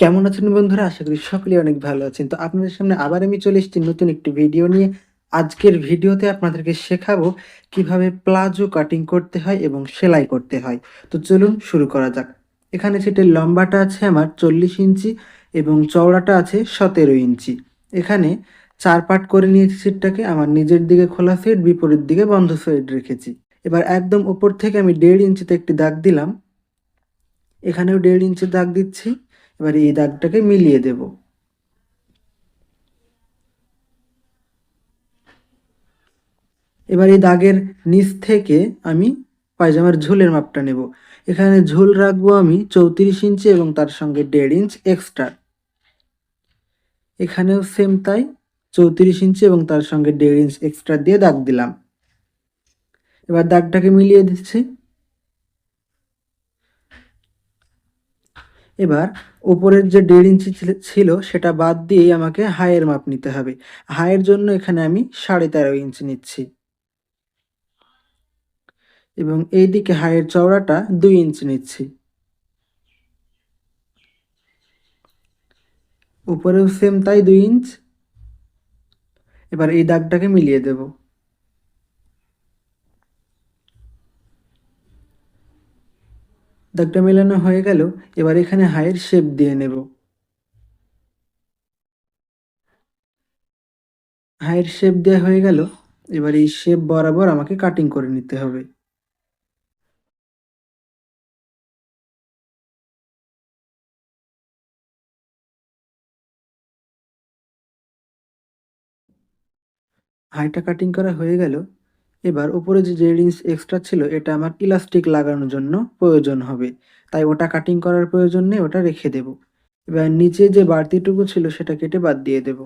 কেমন আছেন বন্ধুরা? আশা করি সকলেই অনেক ভালো আছেন। তো আপনাদের সামনে আবার আমি চলে এসেছি নতুন একটি ভিডিও নিয়ে। আজকের ভিডিওতে আপনাদেরকে শেখাবো কীভাবে প্লাজো কাটিং করতে হয় এবং সেলাই করতে হয়। তো চলুন শুরু করা যাক। এখানে সেটের লম্বাটা আছে আমার 40 ইঞ্চি এবং চওড়াটা আছে 17 ইঞ্চি। এখানে চার পাট করে নিয়েছি সিটটাকে আমার নিজের দিকে খোলা সেট, বিপরীত দিকে বন্ধ সেট রেখেছি। এবার একদম উপর থেকে আমি দেড় ইঞ্চিতে একটি দাগ দিলাম। এখানেও দেড় ইঞ্চি দাগ দিচ্ছি। এবার এই দাগটাকে মিলিয়ে দেব। এবার এই দাগের নিচ থেকে আমি পায়জামার ঝুলের মাপটা নেব। এখানে ঝুল রাখব আমি চৌত্রিশ ইঞ্চি এবং তার সঙ্গে দেড় ইঞ্চ এক্সট্রা। এখানেও সেম তাই, চৌত্রিশ ইঞ্চি এবং তার সঙ্গে দেড় ইঞ্চ এক্সট্রা দিয়ে দাগ দিলাম। এবার দাগটাকে মিলিয়ে দিচ্ছি। এবার ওপরের যে দেড় ইঞ্চি ছিল সেটা বাদ দিয়েই আমাকে হাইয়ের মাপ নিতে হবে। হাইয়ের জন্য এখানে আমি সাড়ে তেরো ইঞ্চি নিচ্ছি। এবং এই দিকে হাইয়ের চওড়াটা দুই ইঞ্চি নিচ্ছি। উপরেও সেম তাই দুই ইঞ্চ এবার এই দাগটাকে মিলিয়ে দেবো। দাগটা মেলানো হয়ে গেল, এবার এখানে হাইয়ের শেপ দিয়ে নেব। হাইয়ের শেপ দেওয়া হয়ে গেল, এবার এই শেপ বরাবর আমাকে কাটিং করে নিতে হবে। হাইটা কাটিং করা হয়ে গেল এবার উপরে যে ইঞ্চ এক্সট্রা ছিল, এটা আমার ইলাস্টিক লাগানোর জন্য প্রয়োজন হবে। তাই ওটা কাটিং করার প্রয়োজন নেই, ওটা রেখে দেব। এবার নিচে যে বাড়তিটুকু ছিল, সেটা কেটে বাদ দিয়ে দেব।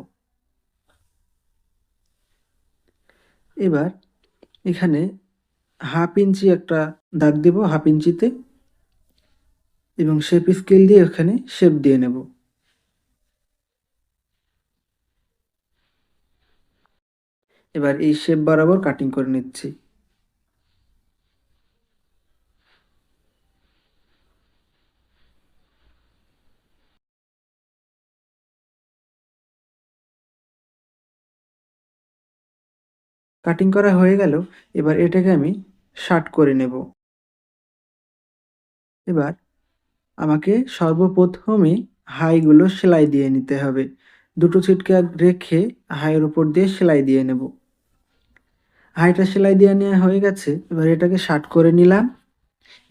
এবার এখানে হাফ ইঞ্চি একটা দাগ দেব হাফ ইঞ্চিতে এবং শেপ স্কেল দিয়ে ওখানে শেপ দিয়ে নেব। এবার এই শেপ বরাবর কাটিং করে নিচ্ছি। কাটিং করা হয়ে গেল, এবার এটাকে আমি শার্ট করে নেব। এবার আমাকে সর্বপ্রথমে হাইগুলো সেলাই দিয়ে নিতে হবে। দুটো ছিটকে রেখে হাইয়ের উপর দিয়ে সেলাই দিয়ে নেব। হাইটা সেলাই দিয়ে নেওয়া হয়ে গেছে, এবার এটাকে শার্ট করে নিলাম।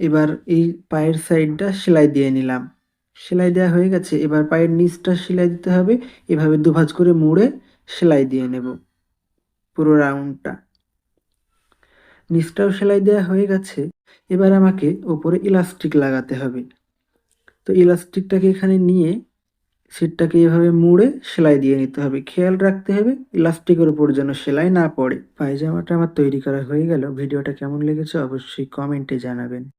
এবার এই পায়ের সাইডটা সেলাই দিয়ে নিলাম। সেলাই দেওয়া হয়ে গেছে, এবার পায়ের নিচটা সেলাই দিতে হবে। এভাবে দুভাজ করে মুড়ে সেলাই দিয়ে নেব পুরো রাউন্ডটা। নিচটাও সেলাই দেওয়া হয়ে গেছে, এবার আমাকে ওপরে ইলাস্টিক লাগাতে হবে। তো ইলাস্টিকটাকে এখানে নিয়ে সিটটাকে এভাবে মুড়ে সেলাই দিয়ে নিতে হবে। খেয়াল রাখতে হবে ইলাস্টিকের উপর যেন সেলাই না পড়ে। পায়জামাটা আমার তৈরি করা হয়ে গেল। ভিডিওটা কেমন লেগেছে অবশ্যই কমেন্টে জানাবেন।